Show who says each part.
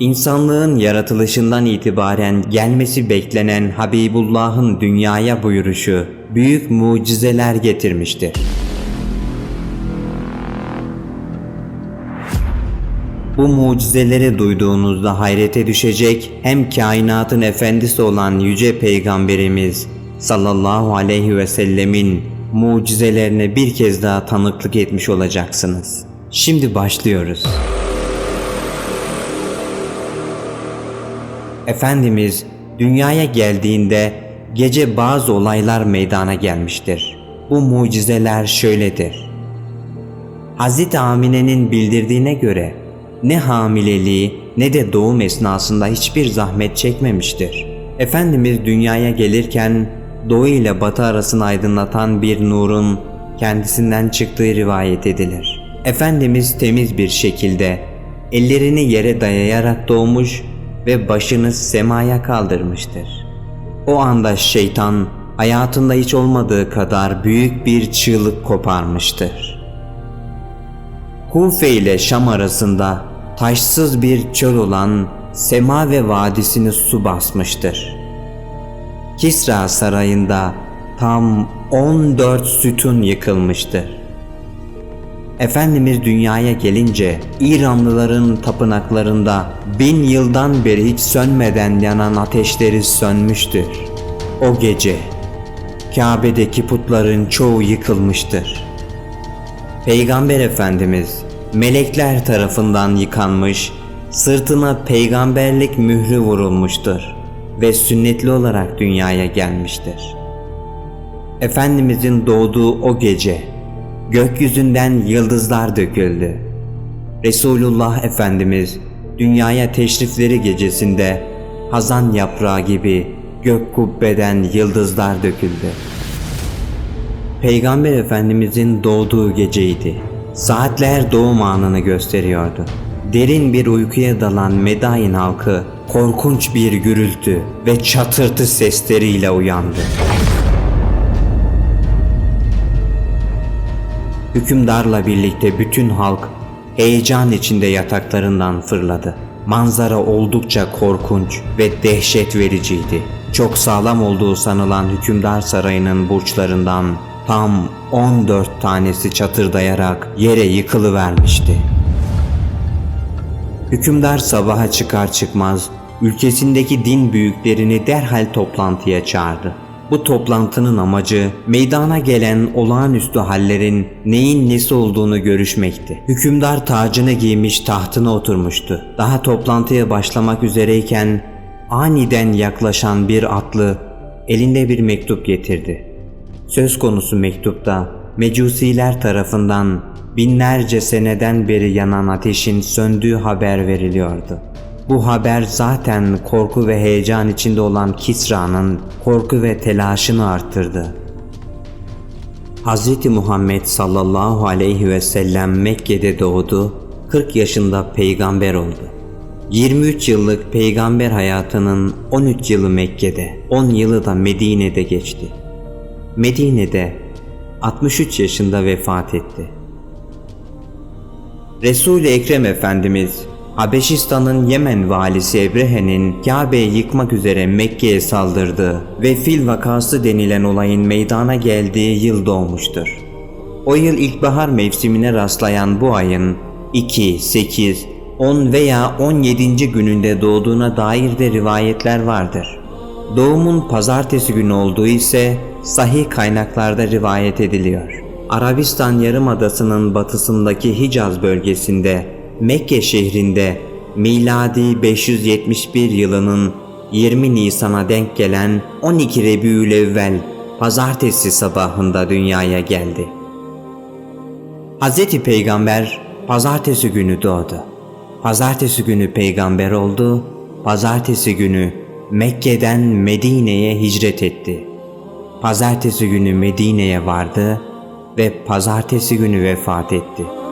Speaker 1: İnsanlığın yaratılışından itibaren gelmesi beklenen Habibullah'ın dünyaya buyuruşu büyük mucizeler getirmiştir. Bu mucizeleri duyduğunuzda hayrete düşecek hem kainatın efendisi olan yüce peygamberimiz sallallahu aleyhi ve sellemin mucizelerine bir kez daha tanıklık etmiş olacaksınız. Şimdi başlıyoruz. Efendimiz dünyaya geldiğinde gece bazı olaylar meydana gelmiştir. Bu mucizeler şöyledir. Hazreti Amine'nin bildirdiğine göre ne hamileliği ne de doğum esnasında hiçbir zahmet çekmemiştir. Efendimiz dünyaya gelirken doğu ile batı arasını aydınlatan bir nurun kendisinden çıktığı rivayet edilir. Efendimiz temiz bir şekilde ellerini yere dayayarak doğmuş ve başını semaya kaldırmıştır. O anda şeytan hayatında hiç olmadığı kadar büyük bir çığlık koparmıştır. Kufe ile Şam arasında taşsız bir çöl olan Sema ve vadisini su basmıştır. Kisra sarayında tam 14 sütun yıkılmıştır. Efendimiz dünyaya gelince İranlıların tapınaklarında bin yıldan beri hiç sönmeden yanan ateşleri sönmüştür. O gece Kabe'deki putların çoğu yıkılmıştır. Peygamber Efendimiz melekler tarafından yıkanmış, sırtına peygamberlik mührü vurulmuştur ve sünnetli olarak dünyaya gelmiştir. Efendimizin doğduğu o gece gökyüzünden yıldızlar döküldü. Resulullah Efendimiz dünyaya teşrifleri gecesinde hazan yaprağı gibi gök kubbeden yıldızlar döküldü. Peygamber Efendimizin doğduğu geceydi. Saatler doğum anını gösteriyordu. Derin bir uykuya dalan Medain halkı korkunç bir gürültü ve çatırtı sesleriyle uyandı. Hükümdarla birlikte bütün halk heyecan içinde yataklarından fırladı. Manzara oldukça korkunç ve dehşet vericiydi. Çok sağlam olduğu sanılan hükümdar sarayının burçlarından tam 14 tanesi çatırdayarak yere yıkılıvermişti. Hükümdar sabaha çıkar çıkmaz ülkesindeki din büyüklerini derhal toplantıya çağırdı. Bu toplantının amacı meydana gelen olağanüstü hallerin neyin nesi olduğunu görüşmekti. Hükümdar tacını giymiş tahtına oturmuştu. Daha toplantıya başlamak üzereyken aniden yaklaşan bir atlı elinde bir mektup getirdi. Söz konusu mektupta mecusiler tarafından binlerce seneden beri yanan ateşin söndüğü haber veriliyordu. Bu haber zaten korku ve heyecan içinde olan Kisra'nın korku ve telaşını arttırdı. Hz. Muhammed sallallahu aleyhi ve sellem Mekke'de doğdu, 40 yaşında peygamber oldu. 23 yıllık peygamber hayatının 13 yılı Mekke'de, 10 yılı da Medine'de geçti. Medine'de 63 yaşında vefat etti. Resul-i Ekrem Efendimiz Habeşistan'ın Yemen valisi Ebrehe'nin Kabe'yi yıkmak üzere Mekke'ye saldırdığı ve fil vakası denilen olayın meydana geldiği yıl doğmuştur. O yıl ilkbahar mevsimine rastlayan bu ayın 2, 8, 10 veya 17. gününde doğduğuna dair de rivayetler vardır. Doğumun pazartesi günü olduğu ise sahih kaynaklarda rivayet ediliyor. Arabistan Yarımadası'nın batısındaki Hicaz bölgesinde Mekke şehrinde miladi 571 yılının 20 Nisan'a denk gelen 12 Rebiülevvel pazartesi sabahında dünyaya geldi. Hz. Peygamber pazartesi günü doğdu. Pazartesi günü peygamber oldu. Pazartesi günü Mekke'den Medine'ye hicret etti. Pazartesi günü Medine'ye vardı ve pazartesi günü vefat etti.''